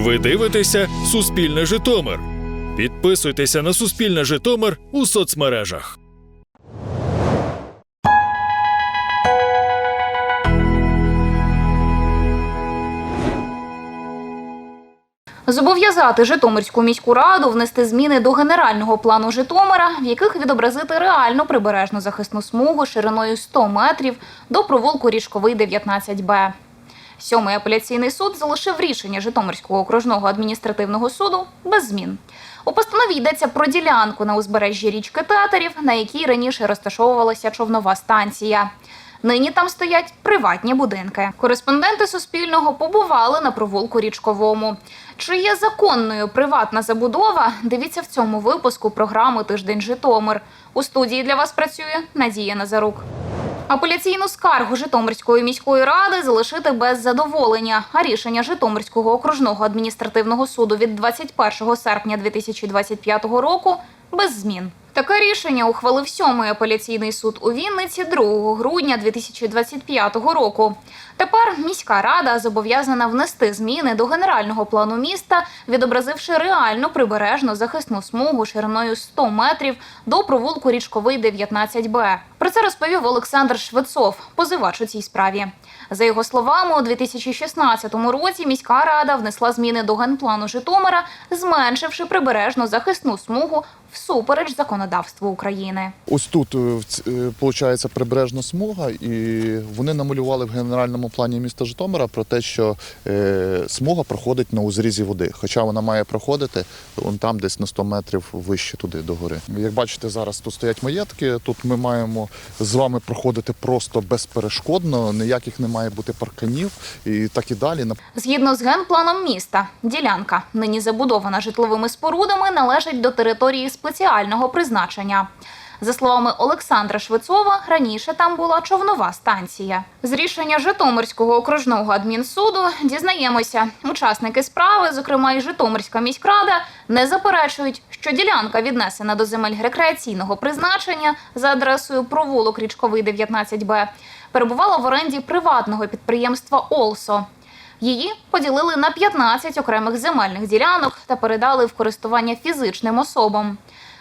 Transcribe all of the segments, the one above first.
Ви дивитеся Суспільне Житомир. Підписуйтеся на Суспільне Житомир у соцмережах. Зобов'язати Житомирську міську раду внести зміни до генерального плану Житомира, в яких відобразити реальну прибережну захисну смугу шириною 100 метрів до провулку Ріжковий 19Б. Сьомий апеляційний суд залишив рішення Житомирського окружного адміністративного суду без змін. У постанові йдеться про ділянку на узбережжі річки Театерів, на якій раніше розташовувалася човнова станція. Нині там стоять приватні будинки. Кореспонденти Суспільного побували на провулку річковому. Чи є законною приватна забудова? Дивіться в цьому випуску програми Тиждень Житомир. У студії для вас працює Надія Назарук. Апеляційну скаргу Житомирської міської ради залишити без задоволення. А рішення Житомирського окружного адміністративного суду від 21 серпня 2025 року без змін. Таке рішення ухвалив сьомий апеляційний суд у Вінниці 2 грудня 2025 року. Тепер міська рада зобов'язана внести зміни до генерального плану міста, відобразивши реальну прибережну захисну смугу шириною 100 метрів до провулку Річковий 19Б. Про це розповів Олександр Швецов, позивач у цій справі. За його словами, у 2016 році міська рада внесла зміни до генплану Житомира, зменшивши прибережну захисну смугу всупереч законодавству України. Ось тут виходить прибережна смуга, і вони намалювали в генеральному плані міста Житомира про те, що е, смуга проходить на узрізі води. Хоча вона має проходити вон там, десь на 100 метрів вище туди до гори. Як бачите, зараз тут стоять маєтки. Тут ми маємо з вами проходити просто безперешкодно, ніяких не має бути парканів і так і далі. Згідно з генпланом міста, ділянка, нині забудована житловими спорудами, належить до території спеціального призначення. За словами Олександра Швецова, раніше там була човнова станція. З рішення Житомирського окружного адмінсуду дізнаємося, учасники справи, зокрема і Житомирська міськрада, не заперечують, що ділянка віднесена до земель рекреаційного призначення за адресою провулок Річковий 19Б, перебувала в оренді приватного підприємства Олсо. Її поділили на 15 окремих земельних ділянок та передали в користування фізичним особам.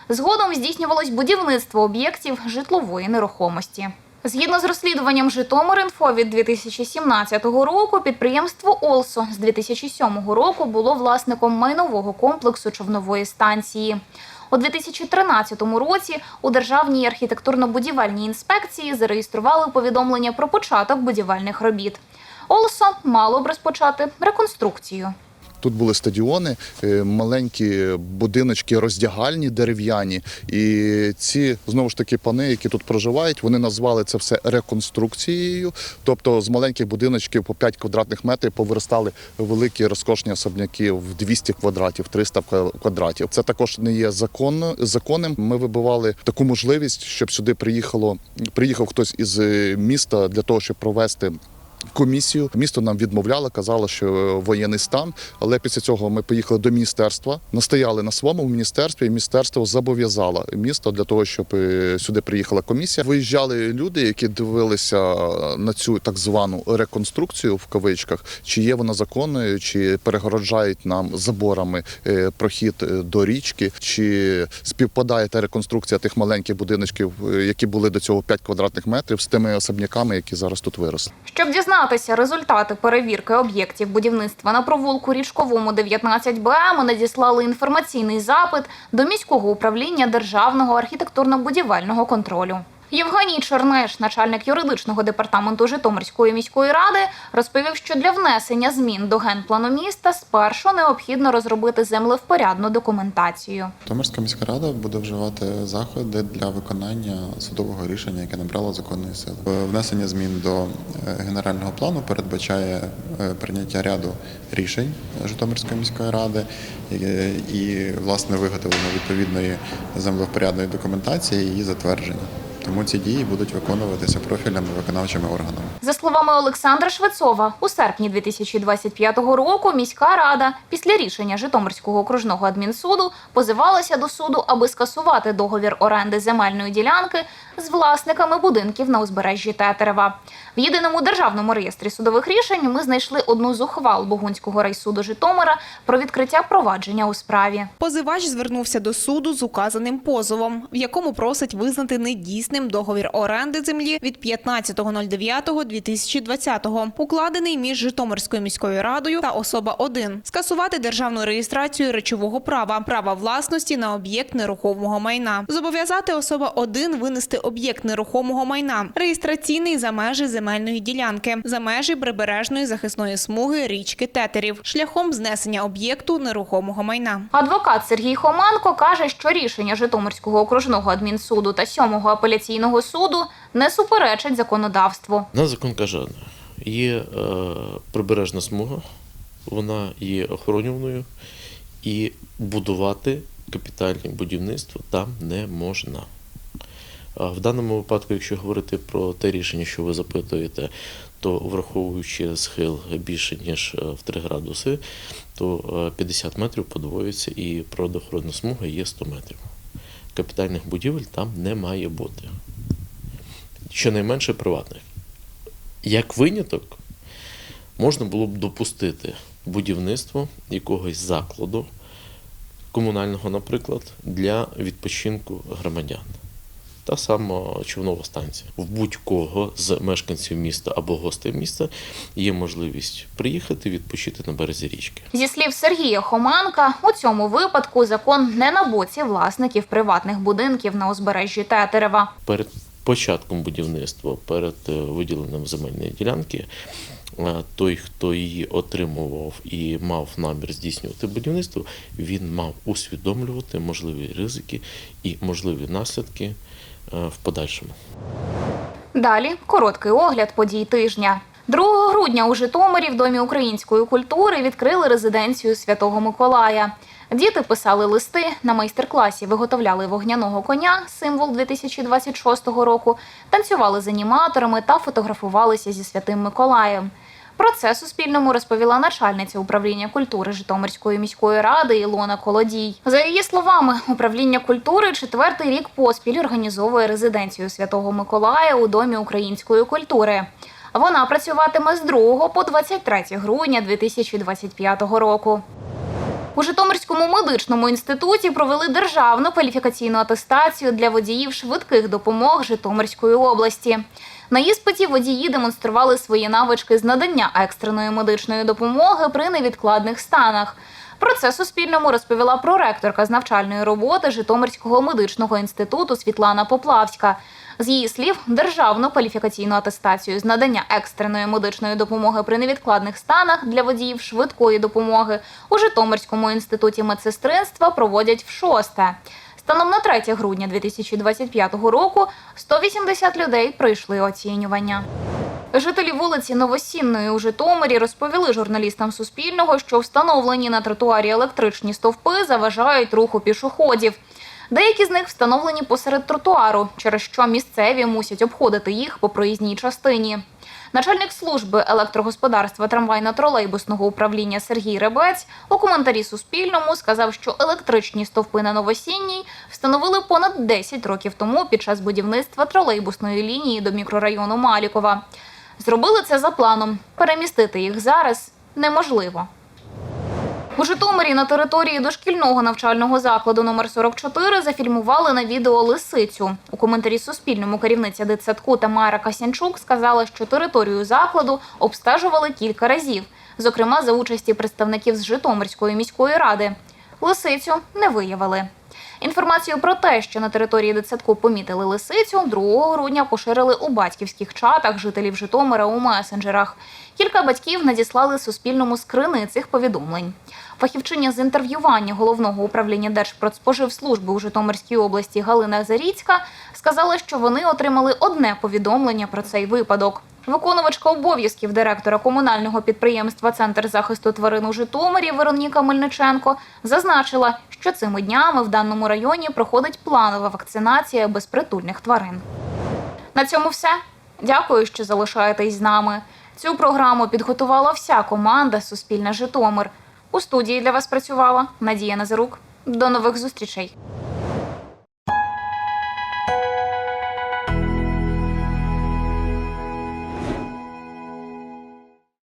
Згодом здійснювалось будівництво об'єктів житлової нерухомості. Згідно з розслідуванням Житомир.Інфо від 2017 року, підприємство Олсо з 2007 року було власником майнового комплексу човнової станції. У 2013 році у Державній архітектурно-будівельній інспекції зареєстрували повідомлення про початок будівельних робіт. Олсо мало б розпочати реконструкцію. Тут були стадіони, е, маленькі будиночки роздягальні дерев'яні. І ці знову ж таки пани, які тут проживають, вони назвали це все реконструкцією. Тобто з маленьких будиночків по 5 квадратних метрів повиростали великі розкошні особняки в 200 квадратів, 300 квадратів. Це також не є законно законним. Ми вибивали таку можливість, щоб сюди приїхало приїхав хтось із е, міста для того, щоб провести. Комісію місто нам відмовляло, казало, що воєнний стан. Але після цього ми поїхали до міністерства, настояли на своєму в міністерстві, і міністерство зобов'язало місто для того, щоб е, сюди приїхала комісія. Виїжджали люди, які дивилися на цю так звану реконструкцію в кавичках, чи є вона законною, чи перегороджають нам заборами е, прохід е, до річки, чи співпадає та реконструкція тих маленьких будиночків, які були до цього 5 квадратних метрів, з тими особняками, які зараз тут виросли. Щоб дізнатися результати перевірки об'єктів будівництва на провулку Річковому 19Б, ми надіслали інформаційний запит до міського управління державного архітектурно-будівельного контролю. Євгеній Чернеш, начальник юридичного департаменту Житомирської міської ради, розповів, що для внесення змін до генплану міста спершу необхідно розробити землевпорядну документацію. Житомирська міська рада буде вживати заходи для виконання судового рішення, яке набрало законної сили. Внесення змін до е, генерального плану передбачає е, прийняття ряду рішень Житомирської міської ради е, і власне виготовлення відповідної землевпорядної документації і її затвердження. Тому ці дії будуть виконуватися профільними виконавчими органами. За словами Олександра Швецова, у серпні 2025 року міська рада після рішення Житомирського окружного адмінсуду позивалася до суду, аби скасувати договір оренди земельної ділянки з власниками будинків на узбережжі Тетерева. В єдиному державному реєстрі судових рішень ми знайшли одну з ухвал Богунського райсуду Житомира про відкриття провадження у справі. Позивач звернувся до суду з указаним позовом, в якому просить визнати недійсним договір оренди землі від 15.09.2020, укладений між Житомирською міською радою та особа 1 скасувати державну реєстрацію речового права, права власності на об'єкт нерухомого майна, зобов'язати особа 1 винести об'єкт нерухомого майна, реєстраційний за межі земельної ділянки, за межі прибережної захисної смуги річки Тетерів, шляхом знесення об'єкту нерухомого майна. Адвокат Сергій Хоменко каже, що рішення Житомирського окружного адмінсуду та сьомого апеляційного суду не суперечать законодавству. На закон каже, є е, прибережна смуга, вона є охоронюваною, і будувати капітальне будівництво там не можна. В даному випадку, якщо говорити про те рішення, що ви запитуєте, то враховуючи схил більше ніж е, в 3 градуси, то е, 50 метрів подвоюється і природоохоронна смуга є 100 метрів. Капітальних будівель там не має бути. Щонайменше приватних. Як виняток, можна було б допустити будівництво якогось закладу, комунального, наприклад, для відпочинку громадян. Та сама човнова станція. В будь-кого з мешканців міста або гостей міста є можливість приїхати відпочити на березі річки. Зі слів Сергія Хоменка, у цьому випадку закон не на боці власників приватних будинків на узбережжі Тетерева. перед початком будівництва, перед е, виділенням земельної ділянки, той, хто її отримував і мав намір здійснювати будівництво, він мав усвідомлювати можливі ризики і можливі наслідки е, в подальшому. Далі короткий огляд подій тижня. 2 грудня у Житомирі в Домі української культури відкрили резиденцію Святого Миколая. Діти писали листи на майстер-класі, виготовляли вогняного коня, символ 2026 року, танцювали з аніматорами та фотографувалися зі святим Миколаєм. Про це Суспільному розповіла начальниця управління культури Житомирської міської ради Ілона Колодій. За її словами, управління культури четвертий рік поспіль організовує резиденцію Святого Миколая у Домі української культури. Вона працюватиме з 2 по 23 грудня 2025 року. У Житомирському медичному інституті провели державну кваліфікаційну атестацію для водіїв швидких допомог Житомирської області. На іспиті водії демонстрували свої навички з надання екстреної медичної допомоги при невідкладних станах. Про це Суспільному розповіла проректорка з навчальної роботи Житомирського медичного інституту Світлана Поплавська. З її слів, державну кваліфікаційну атестацію з надання екстреної медичної допомоги при невідкладних станах для водіїв швидкої допомоги у Житомирському інституті медсестринства проводять в шосте. Станом на 3 грудня 2025 року 180 людей пройшли оцінювання. Жителі вулиці Новосінної у Житомирі розповіли журналістам Суспільного, що встановлені на тротуарі електричні стовпи заважають руху пішоходів. Деякі з них встановлені посеред тротуару, через що місцеві мусять обходити їх по проїзній частині. Начальник служби електрогосподарства трамвайно-тролейбусного управління Сергій Ребець у коментарі Суспільному сказав, що електричні стовпи на Новосінній встановили понад 10 років тому під час будівництва тролейбусної лінії до мікрорайону Малікова. Зробили це за планом. Перемістити їх зараз неможливо. У Житомирі на території дошкільного навчального закладу номер 44 зафільмували на відео лисицю. У коментарі Суспільному керівниця дитсадку Тамара Касянчук сказала, що територію закладу обстежували кілька разів, зокрема за участі представників з Житомирської міської ради. Лисицю не виявили. Інформацію про те, що на території дитсадку помітили лисицю, 2 грудня поширили у батьківських чатах жителів Житомира у месенджерах. Кілька батьків надіслали Суспільному скрини цих повідомлень. Фахівчиня з інтерв'ювання головного управління Держпродспоживслужби у Житомирській області Галина Заріцька сказала, що вони отримали одне повідомлення про цей випадок. Виконувачка обов'язків директора комунального підприємства Центр захисту тварин у Житомирі Вероніка Мельниченко зазначила, що цими днями в даному районі проходить планова вакцинація безпритульних тварин. На цьому все. Дякую, що залишаєтесь з нами. Цю програму підготувала вся команда Суспільне Житомир. У студії для вас працювала Надія Назарук. До нових зустрічей.